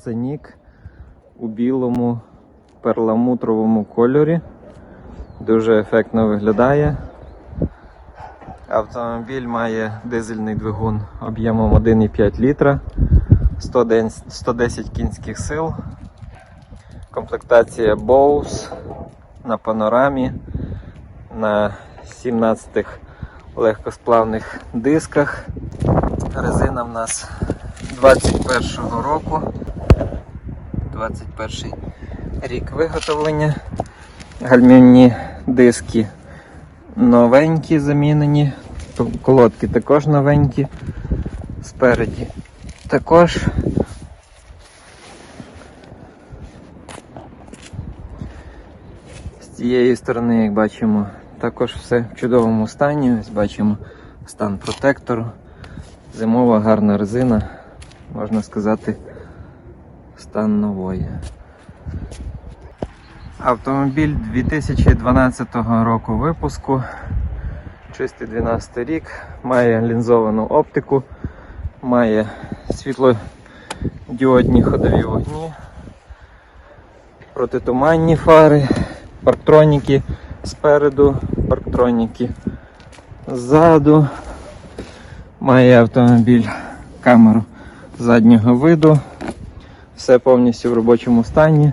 Сценік у білому перламутровому кольорі. Дуже ефектно виглядає. Автомобіль має дизельний двигун об'ємом 1,5 літра, 110 110 кінських сил, комплектація Bose на панорамі, на 17 легкосплавних дисках. Резина в нас 21 року. 21 рік виготовлення. Гальмівні диски новенькі замінені. Колодки також новенькі. Спереді також. З цієї сторони, як бачимо, також все в чудовому стані. Ось бачимо стан протектору. Зимова гарна резина, можна сказати, стан. Автомобіль 2012 року випуску, чистий 12 рік, має лінзовану оптику, має світлодіодні ходові вогні, протитуманні фари, парктроніки спереду, парктроніки ззаду. Має автомобіль камеру заднього виду, все повністю в робочому стані.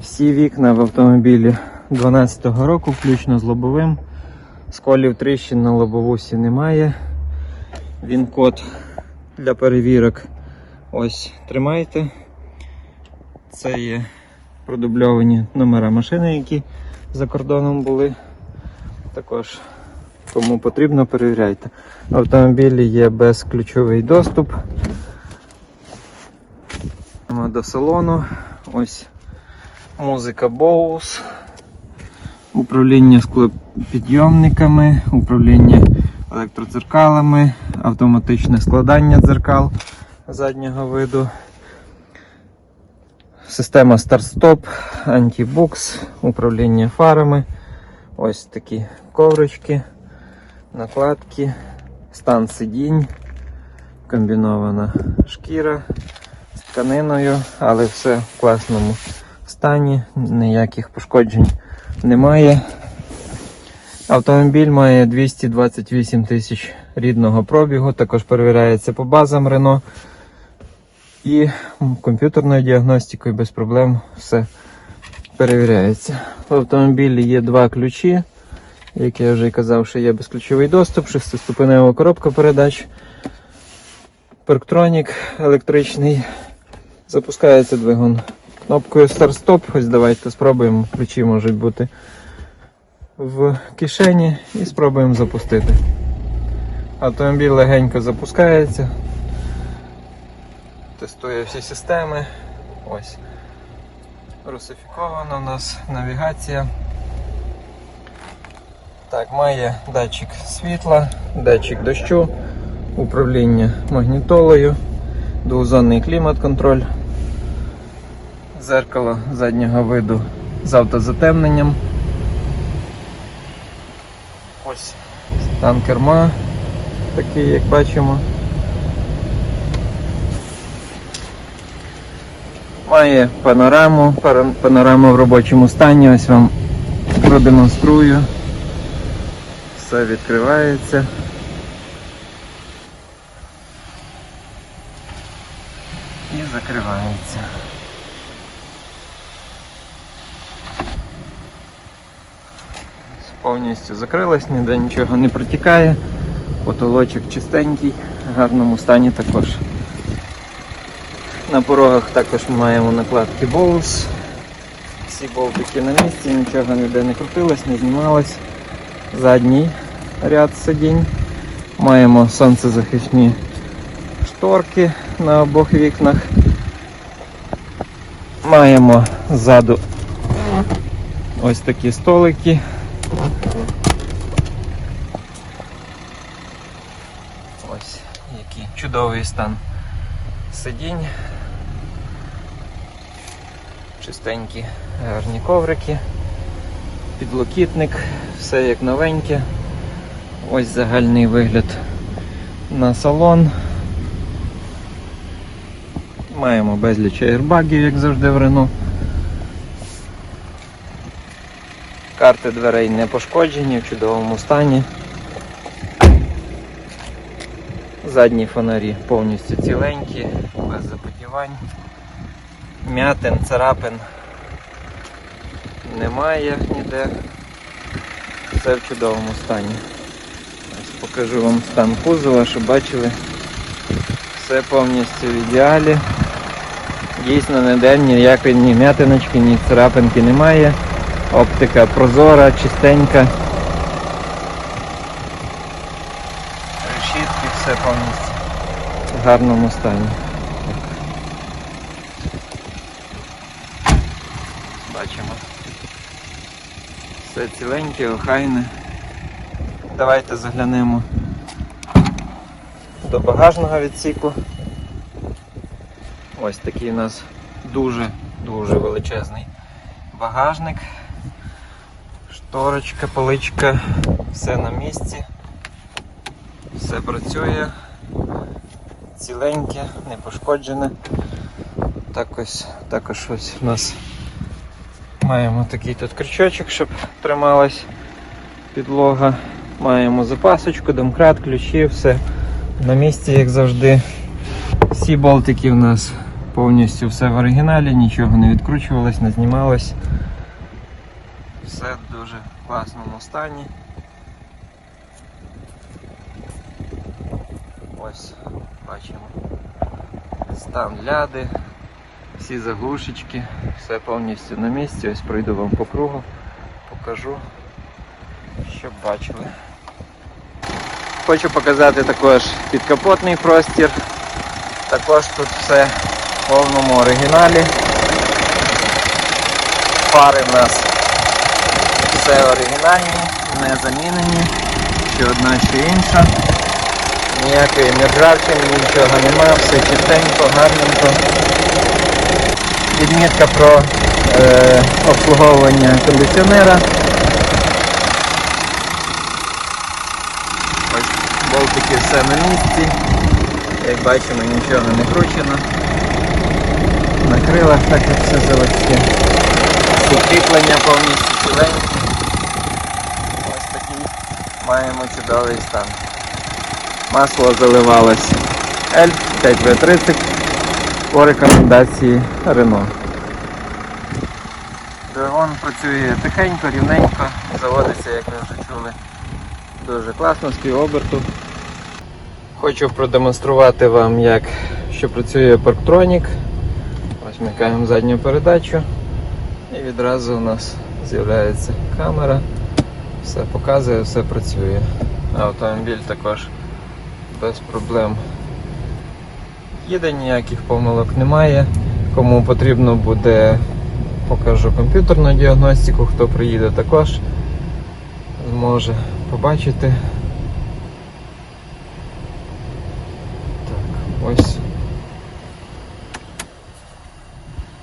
Всі вікна в автомобілі 12 року, включно з лобовим. Сколів тріщин на лобовусі немає. Він код для перевірок. Ось тримайте. Це є продубльовані номера машини, які за кордоном були. Також кому потрібно, перевіряйте. В автомобілі є безключовий доступ. Йдемо До салону. Ось музика Bose, управління склопідйомниками, управління електродзеркалами, автоматичне складання дзеркал заднього виду. Система старт-стоп, антибукс, управління фарами. Ось такі коврички, накладки, стан сидінь, комбінована шкіра тканиною, але все в класному стані, ніяких пошкоджень немає. Автомобіль має 228 тисяч рідного пробігу, також перевіряється по базам Renault. І комп'ютерною діагностикою без проблем все перевіряється. В автомобілі є два ключі, як я вже казав, що є безключовий доступ, шестиступенева коробка передач, парктронік електричний, запускається двигун. Кнопкою старт-стоп, ось давайте спробуємо, ключі можуть бути в кишені і спробуємо запустити. Автомобіль легенько запускається. Тестує всі системи. Ось. Русифікована у нас навігація. Так, має датчик світла, датчик дощу, управління магнітолою, двозонний клімат-контроль, зеркало заднього виду з автозатемненням. Ось стан керма, такий, як бачимо. Має панораму, панорама в робочому стані, ось вам продемонструю. Все відкривається. І. Повністю закрилась, ніде нічого не протікає. Потолочок чистенький, в гарному стані також. На порогах також ми маємо накладки Bose. Всі болтики на місці, нічого ніде не крутилось, не знімалось. Задній ряд сидінь. Маємо сонцезахисні шторки на обох вікнах. Маємо ззаду ось такі столики. Ось який чудовий стан сидінь. Чистенькі гарні коврики, підлокітник, все як новеньке. Ось загальний вигляд на салон. Маємо безліч аірбагів, як завжди в Рено. Карти дверей не пошкоджені, в чудовому стані. Задні фонарі повністю ціленькі, без запотівань. М'ятин, царапин немає ніде. Все в чудовому стані. Ось покажу вам стан кузова, щоб бачили. Все повністю в ідеалі. Дійсно ніде ніякої ні м'ятиночки, ні царапинки немає. Оптика прозора, чистенька. Решітки все повністю в гарному стані. Бачимо. Все ціленьке, охайне. Давайте заглянемо до багажного відсіку. Ось такий у нас дуже-дуже величезний багажник. Шторочка, поличка, все на місці. Все працює. Ціленьке, не пошкоджене. Так ось, також ось у нас маємо такий тут крючочок, щоб трималась підлога. Маємо запасочку, домкрат, ключі, все на місці, як завжди. Всі болтики в нас повністю все в оригіналі, нічого не відкручувалось, не знімалось. Все в дуже класному стані. Ось бачимо стан ляди, всі заглушечки, все повністю на місці. Ось пройду вам по кругу, покажу, щоб бачили. Хочу показати також підкапотний простір. Також тут все в повному оригіналі. Фари в нас все оригінальні, не замінені, чи одна, чи інша. Ніякої нержавчини, нічого немає, все чистенько, гарненько. Відмітка про е, обслуговування кондиціонера. Ось болтики все на місці. Як бачимо, нічого не кручено. На крилах так як все заводське. Всі кріплення повністю ціленькі. Ось такий маємо чудовий стан. Масло заливалось L 5V30 по рекомендації Renault. Двигун працює тихенько, рівненько, заводиться, як ви вже чули, дуже класно, з півоберту. Хочу продемонструвати вам, як що працює Parktronic. Вмикаємо задню передачу і відразу у нас з'являється камера, все показує, все працює. Автомобіль також без проблем їде, ніяких помилок немає. Кому потрібно буде, покажу комп'ютерну діагностику, хто приїде також зможе побачити. Так, ось.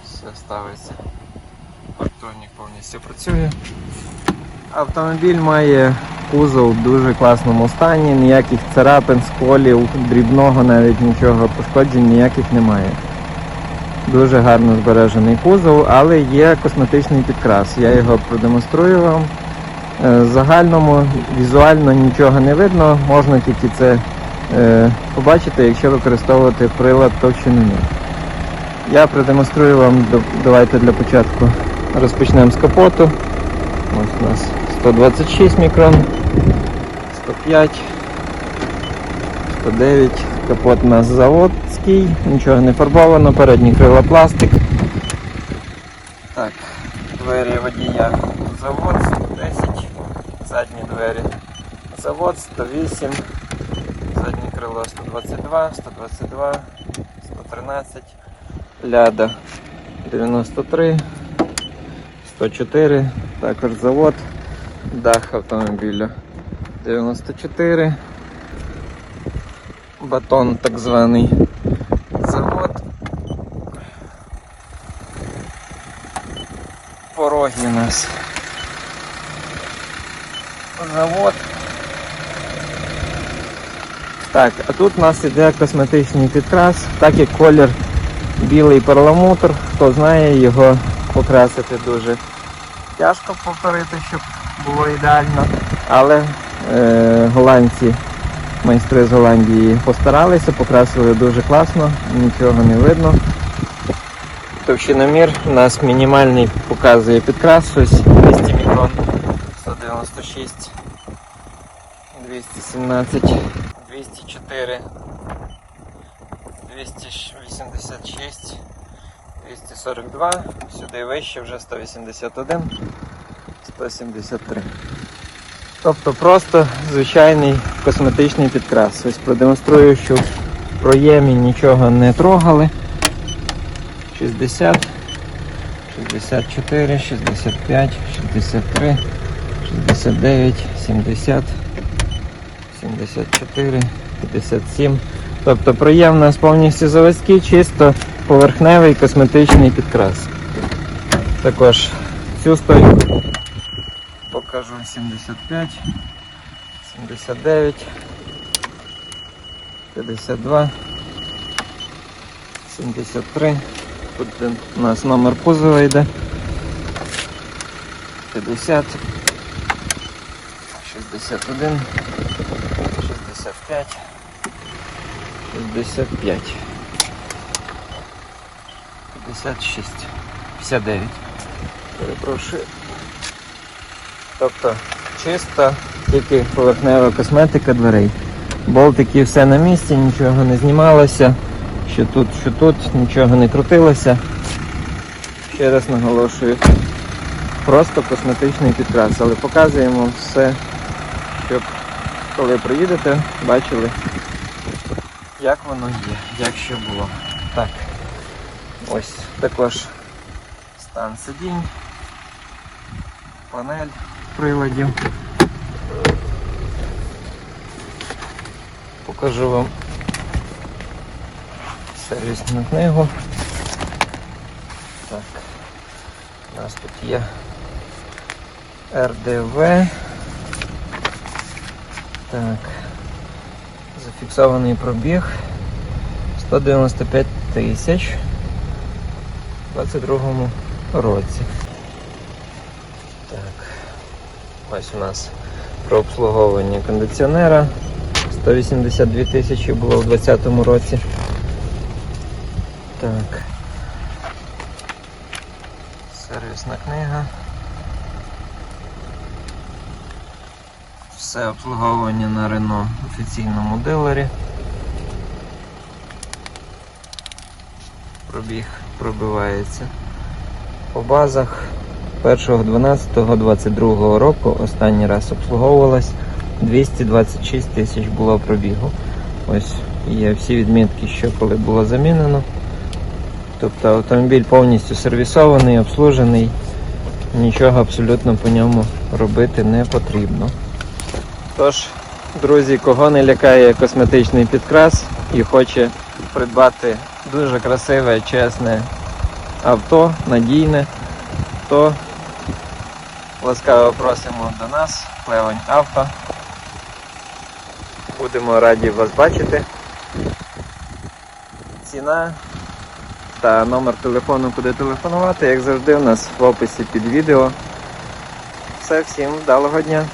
Все ставиться. Парктронік повністю працює. Автомобіль має кузов в дуже класному стані, ніяких царапин, сколів, дрібного навіть нічого пошкоджень ніяких немає. Дуже гарно збережений кузов, але є косметичний підкрас. Я його продемонструю вам. Е, В загальному візуально нічого не видно, можна тільки це е, побачити, якщо використовувати прилад товщини. Я продемонструю вам, давайте для початку розпочнемо з капоту. Ось у нас 126 мікрон, 105, 109. Капот у нас заводський, нічого не фарбовано, передні крила пластик. Так, двері водія завод 110, задні двері завод 108, заднє крило 122, 122, 113, ляда 93, 104, також завод, дах автомобіля 94, батон так званий завод. Пороги нас. Завод. Так, а тут у нас іде косметичний підкрас, так як колір білий перламутр, хто знає, його покрасити дуже тяжко повторити, щоб було ідеально. Але е, голландці, майстри з Голландії постаралися, покрасили дуже класно, нічого не видно. Товщиномір у нас мінімальний показує підкрас, ось 200 мікрон, 196, 217, 204, 286, 242, сюди вище вже 181, 173. Тобто просто звичайний косметичний підкрас. Ось продемонструю, що в проємі нічого не трогали. 60, 64, 65, 63, 69, 70, 74, 57. Тобто проєм у нас повністю заводський, чисто поверхневий косметичний підкрас. Також цю стойку покажу 75, 79, 52. 73. Тут у нас номер кузова йде. 50. 61. 65. 65. 56. 59. Перепрошую. Тобто чисто тільки поверхнева косметика дверей. Болтики все на місці, нічого не знімалося. Що тут, що тут, нічого не крутилося. Ще раз наголошую. Просто косметичний підкрас, але показуємо все, щоб коли приїдете, бачили, як воно є, як що було. Так, ось також стан сидінь, панель приладів. Покажу вам сервісну книгу. Так, у нас тут є РДВ. Так. Зафіксований пробіг 195 тисяч у 22 році. Так. Ось у нас про обслуговування кондиціонера. 182 тисячі було в 2020 році. Так. Сервісна книга. Все обслуговування на Рено офіційному дилері. Пробіг пробивається. По базах 1.12.22 року останній раз обслуговувалась 226 тисяч було пробігу. Ось є всі відмітки, що коли було замінено. Тобто автомобіль повністю сервісований, обслужений, нічого абсолютно по ньому робити не потрібно. Тож, друзі, кого не лякає косметичний підкрас і хоче придбати дуже красиве, чесне авто, надійне, то ласкаво просимо до нас, Плевень Авто. Будемо раді вас бачити. Ціна та номер телефону, куди телефонувати, як завжди, у нас в описі під відео. Все, всім вдалого дня!